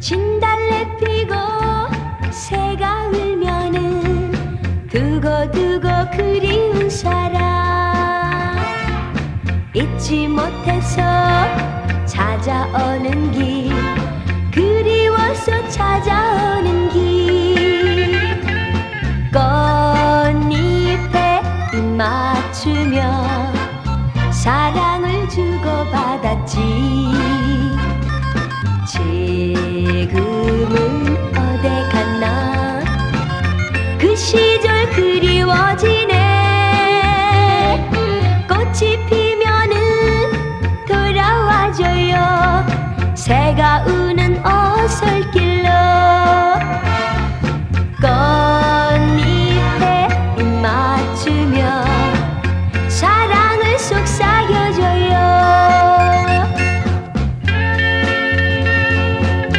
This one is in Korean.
진달래 피고 새가 울면은 두고두고 그리운 사람. 잊지 못해서 찾아오는 길 그리워서 찾아오는 길. 꽃잎에 입 맞추며 사랑을 주고받았지 지금은 어디 갔나? 그 시절 그리